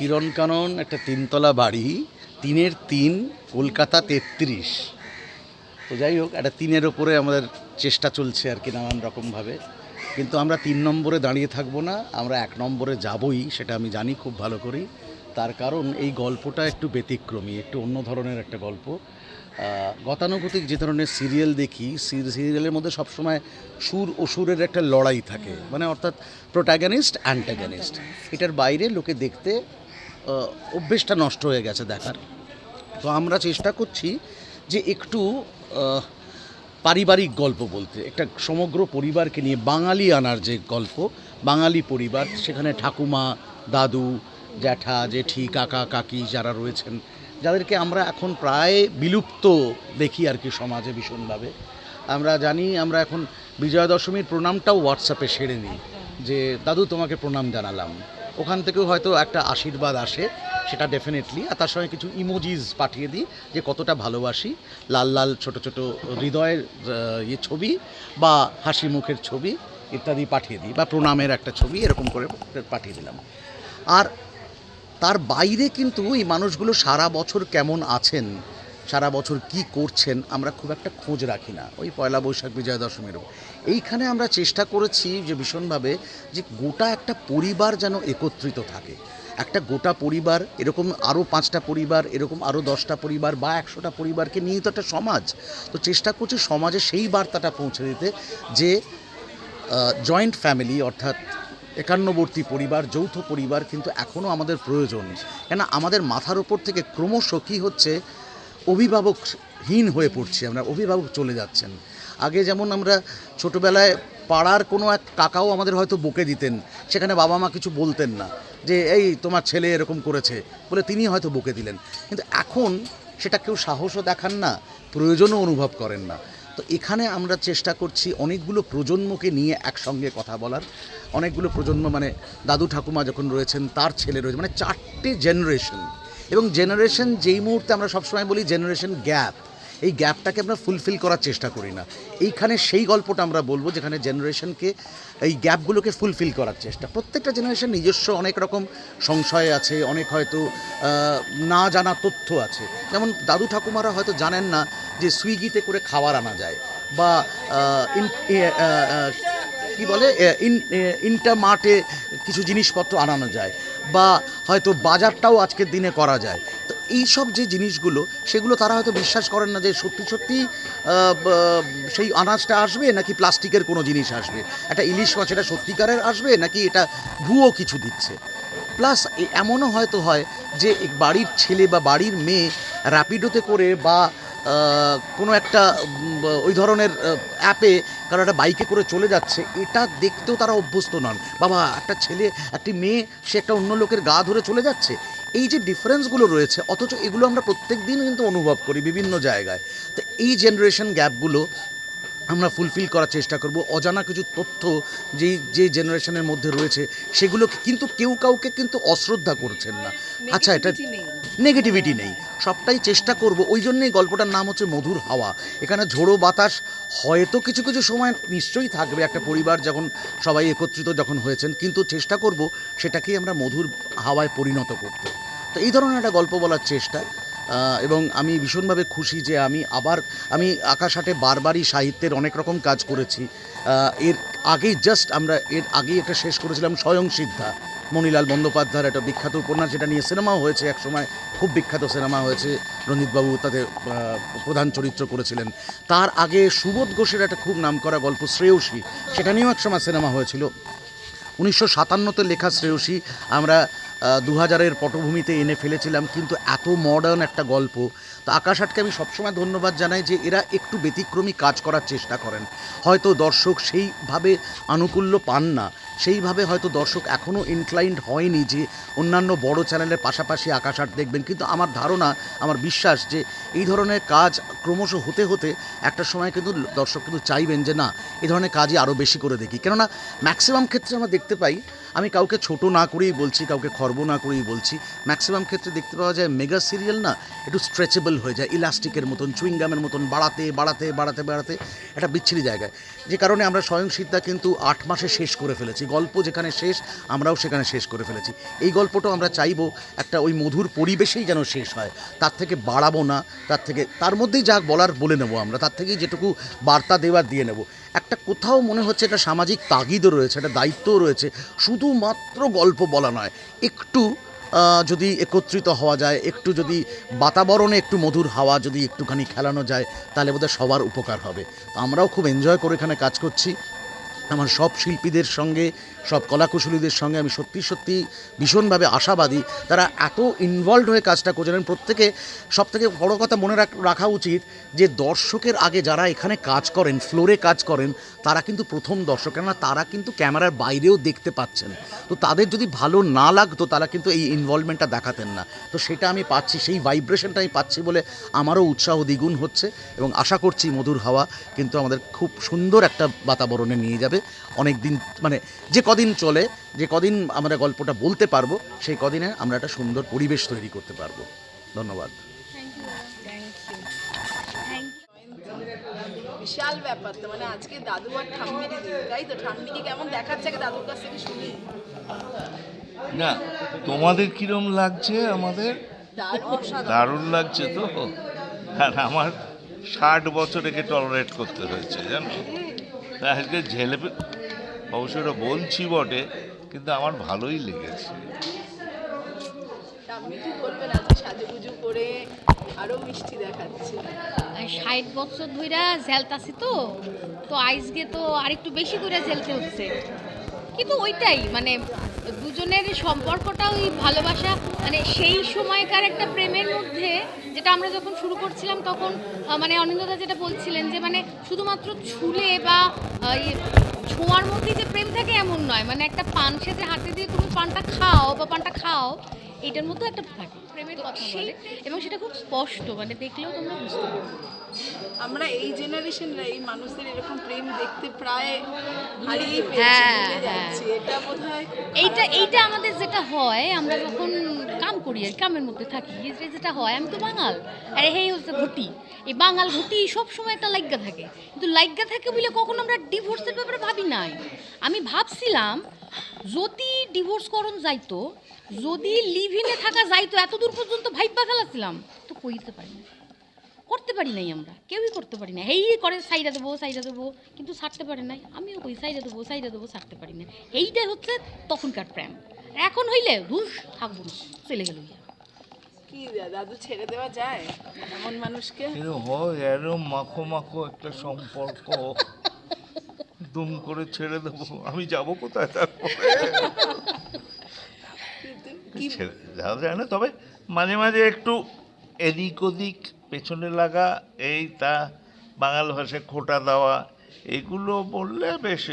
কিরণ কানন একটা তিনতলা বাড়ি, তিনের তিন, কলকাতা তেত্রিশ। তো যাই হোক, একটা তিনের ওপরে আমাদের চেষ্টা চলছে আর কি নানান রকমভাবে। কিন্তু আমরা তিন নম্বরে দাঁড়িয়ে থাকব না, আমরা এক নম্বরে যাবই, সেটা আমি জানি, খুব ভালো করি। তার কারণ এই গল্পটা একটু ব্যতিক্রমী, একটু অন্য ধরনের একটা গল্প। গতানুগতিক যে ধরনের সিরিয়াল দেখি সিরিয়ালের মধ্যে সবসময় সুর ও সুরের একটা লড়াই থাকে। মানে অর্থাৎ প্রোটাগনিস্ট অ্যান্টাগনিস্ট এটার বাইরে লোকে দেখতে অভ্যেসটা নষ্ট হয়ে গেছে দেখার। তো আমরা চেষ্টা করছি যে একটু পারিবারিক গল্প বলতে, একটা সমগ্র পরিবারকে নিয়ে বাঙালি আনার যে গল্প, বাঙালি পরিবার, সেখানে ঠাকুমা, দাদু, জ্যাঠা, জেঠি, কাকা, কাকি যারা রয়েছেন, যাদেরকে আমরা এখন প্রায় বিলুপ্ত দেখি আর কি সমাজে ভীষণভাবে। আমরা জানি, আমরা এখন বিজয়া দশমীর প্রণামটাও হোয়াটসঅ্যাপে সেরে নিই যে, দাদু, তোমাকে প্রণাম জানালাম। ওখান থেকেও হয়তো একটা আশীর্বাদ আসে, সেটা ডেফিনেটলি আর তার সঙ্গে কিছু ইমোজিস পাঠিয়ে দিই, যে কতটা ভালোবাসি। লাল লাল ছোট ছোট হৃদয়ের ইয়ে ছবি বা হাসি মুখের ছবি ইত্যাদি পাঠিয়ে দিই, বা প্রণামের একটা ছবি, এরকম করে পাঠিয়ে দিলাম। আর তার বাইরে কিন্তু এই মানুষগুলো সারা বছর কেমন আছেন, সারা বছর কি করছেন, আমরা খুব একটা খোঁজ রাখি না। ওই পয়লা বৈশাখ বিজয়া দশমীরও এইখানে আমরা চেষ্টা করেছি যে ভীষণভাবে যে গোটা একটা পরিবার যেন একত্রিত থাকে। একটা গোটা পরিবার, এরকম আরও পাঁচটা পরিবার, এরকম আরও দশটা পরিবার বা একশোটা পরিবারকে নিয়ে তো একটা সমাজ। তো চেষ্টা করছি সমাজে সেই বার্তাটা পৌঁছে দিতে যে জয়েন্ট ফ্যামিলি অর্থাৎ একান্নবর্তী পরিবার, যৌথ পরিবার কিন্তু এখনও আমাদের প্রয়োজন। কেন আমাদের মাথার ওপর থেকে ক্রমশ কী হচ্ছে, অভিভাবকহীন হয়ে পড়ছি আমরা, অভিভাবক চলে যাচ্ছেন। আগে যেমন আমরা ছোটোবেলায় পাড়ার কোনো এক কাকাও আমাদের হয়তো বকে দিতেন, সেখানে বাবা মা কিছু বলতেন না, যে এই তোমার ছেলে এরকম করেছে বলে তিনি হয়তো বকে দিলেন। কিন্তু এখন সেটা কেউ সাহসও দেখান না, প্রয়োজনও অনুভব করেন না। তো এখানে আমরা চেষ্টা করছি অনেকগুলো প্রজন্মকে নিয়ে একসঙ্গে কথা বলার। অনেকগুলো প্রজন্ম মানে দাদু ঠাকুমা যখন রয়েছেন, তার ছেলে রয়েছে মানে চারটে জেনারেশন এবং জেনারেশন যেই মুহূর্তে আমরা সবসময় বলি জেনারেশন গ্যাপ এই গ্যাপটাকে আমরা ফুলফিল করার চেষ্টা করি না। এইখানে সেই গল্পটা আমরা বলব যেখানে জেনারেশনকে এই গ্যাপগুলোকে ফুলফিল করার চেষ্টা। প্রত্যেকটা জেনারেশন নিজস্ব অনেক রকম সংশয় আছে, অনেক হয়তো না জানা তথ্য আছে। যেমন দাদু ঠাকুমারা হয়তো জানেন না যে সুইগিতে করে খাবার আনা যায় বা কি বলে ইন ইন্টারমার্টে কিছু জিনিসপত্র আনানো যায় বা হয়তো বাজারটাও আজকের দিনে করা যায়। এই সব যে জিনিসগুলো, সেগুলো তারা হয়তো বিশ্বাস করেন না যে সত্যি সত্যি সেই আনাজটা আসবে নাকি প্লাস্টিকের কোনো জিনিস আসবে? একটা ইলিশ মাছ এটা সত্যিকারের আসবে নাকি এটা ভুয়ো কিছু দিচ্ছে? প্লাস এমনও হয়তো হয় যে বাড়ির ছেলে বা বাড়ির মেয়ে র্যাপিডোতে করে বা কোনো একটা ওই ধরনের অ্যাপে কারও একটা বাইকে করে চলে যাচ্ছে, এটা দেখতেও তারা অভ্যস্ত নন। বাবা, একটা ছেলে, একটি মেয়ে, সে একটা অন্য লোকের গা ধরে চলে যাচ্ছে এই যে ডিফারেন্সগুলো রয়েছে, অথচ এগুলো আমরা প্রত্যেক দিন কিন্তু অনুভব করি বিভিন্ন জায়গায়। তো এই জেনারেশন গ্যাপগুলো আমরা ফুলফিল করার চেষ্টা করব। অজানা কিছু তথ্য যেই যে জেনারেশনের মধ্যে রয়েছে সেগুলো কিন্তু কেউ কাউকে কিন্তু অশ্রদ্ধা করছেন না। আচ্ছা এটা নেগেটিভিটি নেই। সবটাই চেষ্টা করব। ওই জন্যই গল্পটার নাম হচ্ছে মধুর হাওয়া। এখানে ঝোড়ো বাতাস হয়তো কিছু কিছু সময় নিশ্চয়ই থাকবে। একটা পরিবার যখন সবাই একত্রিত যখন হয়েছেন কিন্তু চেষ্টা করব সেটাকেই আমরা মধুর হাওয়ায় পরিণত করতে। তো এই ধরনের একটা গল্প বলার চেষ্টা। এবং আমি ভীষণভাবে খুশি যে আমি আবার, আমি আকাশাটে বারবারই সাহিত্যের অনেক রকম কাজ করেছি। এর আগেই জাস্ট আমরা, এর আগেই একটা শেষ করেছিলাম স্বয়ং সিদ্ধা, মণিলাল বন্দ্যোপাধ্যায়ের একটা বিখ্যাত উপন্যাস, যেটা নিয়ে সিনেমাও হয়েছে একসময়, খুব বিখ্যাত সিনেমা হয়েছে, রঞ্জিতবাবু তাতে প্রধান চরিত্র করেছিলেন। তার আগে সুবোধ ঘোষের একটা খুব নামকরা গল্প, শ্রেয়সী, সেটা নিয়েও একসময় সিনেমা হয়েছিল। উনিশশো সাতান্নতে লেখা শ্রেয়সী, আমরা দু হাজারের পটভূমিতে এনে ফেলেছিলাম, কিন্তু এত মডার্ন একটা গল্প। তো আকাশ আটকে আমি সবসময় ধন্যবাদ জানাই যে এরা একটু ব্যতিক্রমী কাজ করার চেষ্টা করেন। হয়তো দর্শক সেইভাবে আনুকূল্য পান না, সেইভাবে হয়তো দর্শক এখনও ইনক্লাইন্ড হয়নি যে অন্যান্য বড় চ্যানেলের পাশাপাশি আকাশ আট দেখবেন। কিন্তু আমার ধারণা, আমার বিশ্বাস যে এই ধরনের কাজ ক্রমশ হতে হতে একটা সময় কিন্তু দর্শক কিন্তু চাইবেন যে না এই ধরনের কাজই আরও বেশি করে দেখি। কেননা ম্যাক্সিমাম ক্ষেত্রে আমরা দেখতে পাই আমি কাউকে ছোট না করেই বলছি, কাউকে খর্ব না করেই বলছি। ম্যাক্সিমাম ক্ষেত্রে দেখতে পাওয়া যায় মেগা সিরিয়াল না, একটু স্ট্রেচেবল হয়ে যায় ইলাস্টিকের মতন চুইংগামের মতন, বাড়াতে বাড়াতে বাড়াতে বাড়াতে, একটা বিচ্ছিরি জায়গায়। যে কারণে আমরা স্বয়ং সিদ্ধা কিন্তু আট মাসে শেষ করে ফেলেছি। গল্প যেখানে শেষ, আমরাও সেখানে শেষ করে ফেলেছি। এই গল্পটাও আমরা চাইব একটা ওই মধুর পরিবেশেই যেন শেষ হয়। তার থেকে বাড়াবো না, তার থেকে, তার মধ্যেই যা বলার বলে নেব আমরা, তার থেকেই যেটুকু বার্তা দেওয়ার দিয়ে নেব। একটা কোথাও মনে হচ্ছে একটা সামাজিক তাগিদও রয়েছে, একটা দায়িত্বও রয়েছে, শুধুমাত্র গল্প বলা নয়, একটু যদি একত্রিত হওয়া যায়, একটু যদি বাতাবরণে একটু মধুর হাওয়া যদি একটুখানি খেলানো যায়, তাহলে বোধহয় সবার উপকার হবে। তো আমরাও খুব এনজয় করে এখানে কাজ করছি। আমার সব শিল্পীদের সঙ্গে সব কলাকুশলীদের সঙ্গে আমি সত্যি সত্যি ভীষণভাবে আশাবাদী। তারা এত ইনভলভ হয়ে কাজটা করছেন। প্রত্যেকে সব থেকে বড় কথা মনে রাখ- রাখা উচিত যে দর্শকের আগে যারা এখানে কাজ করেন ফ্লোরে কাজ করেন, তারা কিন্তু প্রথম দর্শক। কেননা তারা কিন্তু ক্যামেরার বাইরেও দেখতে পাচ্ছেন। তো তাদের যদি ভালো না লাগতো, তারা কিন্তু এই ইনভলভমেন্টটা দেখাতেন না। তো সেটা আমি পাচ্ছি, সেই ভাইব্রেশনটা আমি পাচ্ছি বলে আমারও উৎসাহ দ্বিগুণ হচ্ছে। এবং আশা করছি মধুর হাওয়া কিন্তু আমাদের খুব সুন্দর একটা বাতাবরণে নিয়ে যাবে। অনেক দিন মানে যে কদিন চলে যে কদিন আমরা গল্পটা বলতে পারব সেই কদিনে আমরা একটা সুন্দর পরিবেশ তৈরি করতে পারব। ধন্যবাদ। বিশাল ব্যাপার তো মানে আজকে দাদু আর ঠাম্মির তাই তো? ঠাম্মিকে কেমন দেখাচ্ছে দাদুর কাছ থেকে শুনি। না তোমাদের কিরম লাগছে আমাদের? দারুণ দারুণ লাগছে তো। আর আমার ষাট বছরকে টলারেট করতে হয়েছে জানো? আজকে ঝেলেপে অবশ্য ওটা বলছি বটে কিন্তু আমার ভালোই লেগেছে। করে আরও মিষ্টি দেখাচ্ছে। ষাট বছর ধইরা ঝেলতাছি তো তো আইসগে তো আরেকটু বেশি করে ঝেলতে হচ্ছে। কিন্তু ওইটাই মানে দুজনের সম্পর্কটা ওই ভালোবাসা মানে সেই সময়কার একটা প্রেমের মধ্যে যেটা আমরা যখন শুরু করছিলাম তখন মানে অনিন্দদা যেটা বলছিলেন যে মানে শুধুমাত্র ছুলে বা ইয়ে, ছোঁয়ার মধ্যে যে প্রেম থাকে এমন নয়। মানে একটা পান সেজে হাতে দিয়ে তুমি পানটা খাও বা পানটা খাও এটার মধ্যে একটা থাকে। প্রেমের কথা বলে। এবং সেটা খুব স্পষ্ট মানে দেখলেও তোমরা বুঝতে পারবে। আমরা এই জেনারেশনরা এই মানুষদের এরকম প্রেম দেখতে প্রায় হারিয়ে ফেলছি হ্যাঁ, হ্যাঁ। এটা বোধহয় এইটা এইটা আমাদের যেটা হয় আমরা যখন কাম করি আর কামের মধ্যে থাকি যেটা হয় আমি তো বাঙাল। আরে হেই হচ্ছে ঘটি। এই বাঙাল ঘটি সব সময় একটা লাইগা থাকে। কিন্তু লাইগা থাকে বলে কখনো আমরা ডিভোর্সের ব্যাপারে ভাবি নাই। আমি ভাবছিলাম যদি ডিভোর্স করণ যাইতো যদি লিভিনে থাকা যাইতো এত দূর পর্যন্ত ভাইবা ফেলাছিলাম তো কইতে পারি না করতে পারি নাই আমরা। কেউই করতে পারি না এই করে সাইডা দেবো সাইডা দেবো কিন্তু ছাড়তে পারে নাই। আমিও কই সাইডা দেবো সাইডা দেবো ছাড়তে পারি না এইটাই হচ্ছে তখনকার প্রেম। এখন হইলে ধুস থাকব না চলে গেল কি দাদু ছেড়ে দেওয়া যায়? এমন মানুষকে? হয় এরম মাখো মাখো একটা সম্পর্ক। দুম করে ছেড়ে দেবো। আমি যাব কোথায় তারপরে? ছেড়ে যাওয়া যায় না। তবে মাঝে মাঝে একটু এদিক ওদিক পেছনে লাগা এই তা বাঙাল ভাষায় খোটা দেওয়া এগুলো বললে বেশ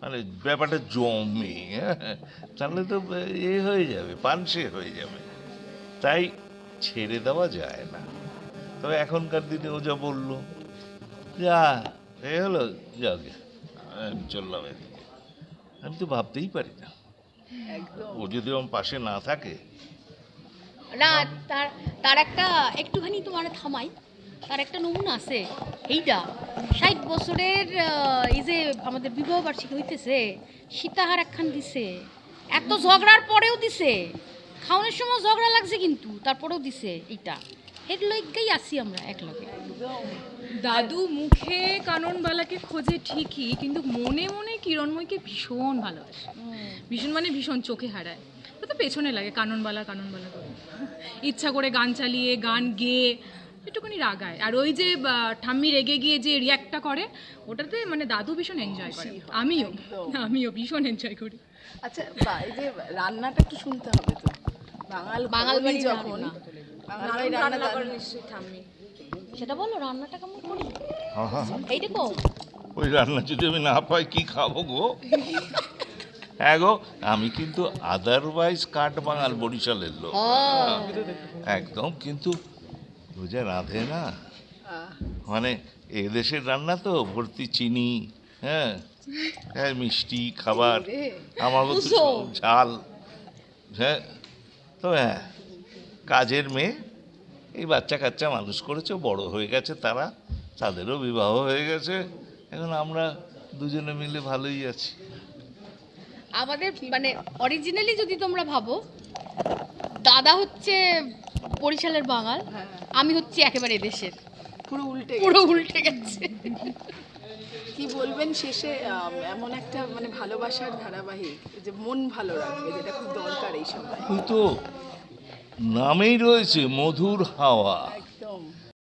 মানে ব্যাপারটা জমে হ্যাঁ তাহলে তো এ হয়ে যাবে পানসে হয়ে যাবে। তাই ছেড়ে দেওয়া যায় না। তবে এখনকার দিনে ও যা বলল যা এ হলো যাকে আমি চললাম এদিকে। আমি তো ভাবতেই পারি না। একদম। ও যদি আমার পাশে না থাকে না তার তার একটা একটুখানি তোমার থামাই। তার একটা নমুনা আছে এইটা। ষাট বছরের এই যে আমাদের বিবাহ বার্ষিকী হইতেছে সীতাহার একখান দিছে। এত ঝগড়ার পরেও দিছে। খাওয়ানোর সময় ঝগড়া লাগছে কিন্তু তারপরেও দিছে এইটা। এর লইগাই আসি আমরা এক লগে দাদু মুখে কাননবালাকে খোঁজে ঠিকই কিন্তু মনে মনে কিরণময়কে ভীষণ ভালোবাসে। ভীষণ মানে ভীষণ চোখে হারায়। ও তো পেছনে লাগে কাননবালা কাননবালা করে। ইচ্ছা করে গান চালিয়ে গান গেয়ে একটুখানি রাগায়। আর ওই যে ঠাম্মি রেগে গিয়ে যে রিয়াক্টটা করে ওটাতে মানে দাদু ভীষণ এনজয় করে। আমিও আমিও ভীষণ এনজয় করি। আচ্ছা এই যে রান্নাটা একটু শুনতে হবে তো। বাঙাল বাঙাল বাঙালি বাড়ি যখন রান্না। বাড়ি রান্না দারুণ। সেটা বলো রান্নাটা কেমন করি? এইটা কো ওই রান্না যদি আমি না পাই কি খাব গো? হ্যাঁ গো আমি কিন্তু আদারওয়াইজ কাঠ বাঙাল বরিশালের লোক। একদম কিন্তু ও রাঁধে না। মানে এদেশের রান্না তো ভর্তি চিনি হ্যাঁ? হ্যাঁ মিষ্টি খাবার আমার তো ঝাল হ্যাঁ? তো হ্যাঁ কাজের মেয়ে এই বাচ্চা কাচ্চা মানুষ করেছে বড় হয়ে গেছে তারা তাদেরও বিবাহ হয়ে গেছে। এখন আমরা দুজনে মিলে ভালোই আছি। আমাদের মানে অরিজিনালি যদি তোমরা ভাবো দাদা হচ্ছে বরিশালের বাঙাল হ্যাঁ, আমি হচ্ছে একেবারে দেশের। পুরো উল্টে পুরো উল্টে গেছে। কি বলবেন শেষে এমন একটা মানে ভালোবাসার ধারাবাহিক যে মন ভালো রাখবে যেটা খুব দরকার এই সময়। তো নামেই রয়েছে মধুর হাওয়া।